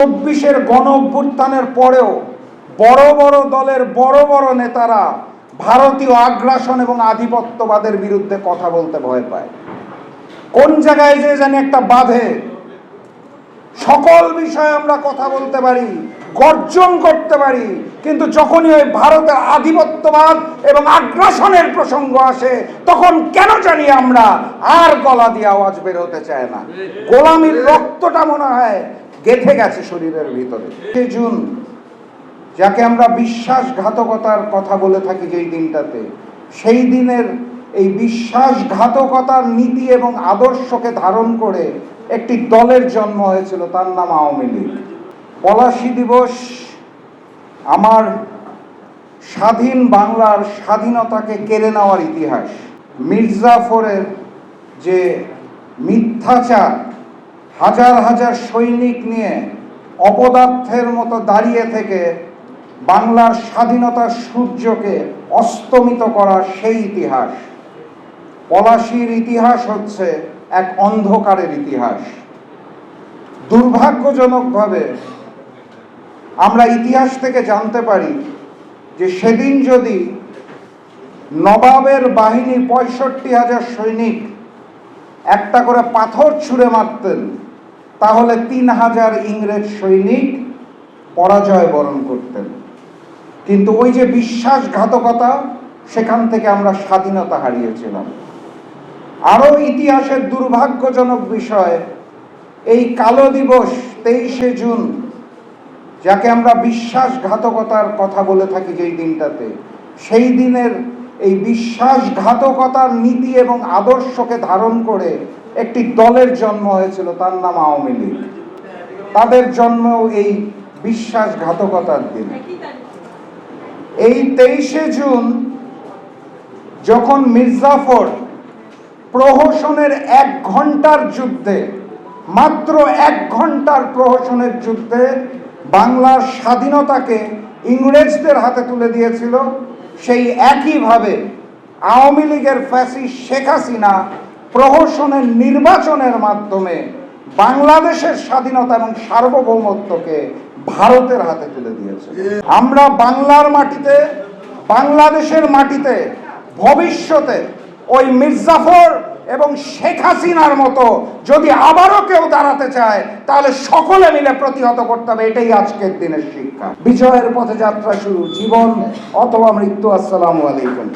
চব্বিশের গণ অভ্যুত্থানের পরেও বড় বড় দলের বড় বড় নেতারা ভারতীয় আগ্রাসন এবং আধিপত্যবাদের বিরুদ্ধে কথা বলতে ভয় পায়। কোন জায়গায় যে জানি একটা বাধে সকল বিষয়ে আমরা কথা বলতে পারি, গর্জন করতে পারি, কিন্তু যখনই ওই ভারতের আধিপত্যবাদ এবং আগ্রাসনের প্রসঙ্গ আসে, তখন কেন জানি আমরা আর গলা দিয়ে আওয়াজ বের হতে চায় না। গোলামির রক্তটা মনে হয় গেথে গেছে শরীরের ভিতরে। জুন, যাকে আমরা বিশ্বাসঘাতকতার কথা বলে থাকি যেই দিনটাতে, সেই দিনের এই বিশ্বাসঘাতকতার নীতি এবং আদর্শকে ধারণ করে একটি দলের জন্ম হয়েছিল, তার নাম আওয়ামী লীগ। পলাশী দিবস আমার স্বাধীন বাংলার স্বাধীনতাকে কেড়ে নেওয়ার ইতিহাস। মির্জাফরের যে মিথ্যাচার, হাজার হাজার সৈনিক নিয়ে অপদার্থের মতো দাঁড়িয়ে থেকে বাংলার স্বাধীনতার সূর্যকে অস্তমিত করা সেই ইতিহাস। পলাশির ইতিহাস হচ্ছে এক অন্ধকারের ইতিহাস। দুর্ভাগ্যজনকভাবে আমরা ইতিহাস থেকে জানতে পারি যে সেদিন যদি নবাবের বাহিনী পঁয়ষট্টি হাজার সৈনিক একটা করে পাথর ছুঁড়ে মারতেন, তাহলে তিন হাজার ইংরেজ সৈনিক পরাজয় বরণ করতেন। কিন্তু ওই যে বিশ্বাসঘাতকতা, সেখান থেকে আমরা স্বাধীনতা হারিয়েছিলাম। আরও ইতিহাসের দুর্ভাগ্যজনক বিষয়, এই কালো দিবস তেইশে জুন, যাকে আমরা বিশ্বাসঘাতকতার কথা বলে থাকি যেই দিনটাতে, সেই দিনের এই বিশ্বাসঘাতকতার নীতি এবং আদর্শকে ধারণ করে একটি দলের জন্ম হয়েছিল, তার নাম আওয়ামী লীগ। তাদের জন্ম এই বিশ্বাসঘাতকতার দিন। এই তেইশে জুন, যখন মির্জাফর প্রহসনের এক ঘণ্টার যুদ্ধে, মাত্র এক ঘণ্টার প্রহসনের যুদ্ধে বাংলার স্বাধীনতাকে ইংরেজদের হাতে তুলে দিয়েছিল। সেই একইভাবে আওয়ামী লীগের ফ্যাসি শেখ হাসিনা প্রহসনের নির্বাচনের মাধ্যমে বাংলাদেশের স্বাধীনতা এবং সার্বভৌমত্বকে ভারতের হাতে তুলে দিয়েছে। আমরা বাংলার মাটিতে, বাংলাদেশের মাটিতে, ভবিষ্যতে ওই মির্জাফর এবং শেখ হাসিনার মতো যদি আবারও কেউ দাঁড়াতে চায়, তাহলে সকলে মিলে প্রতিহত করতে হবে। এটাই আজকের দিনের শিক্ষা। বিজয়ের পথে যাত্রা শুরু। জীবন অথবা মৃত্যু। আসসালামু আলাইকুম।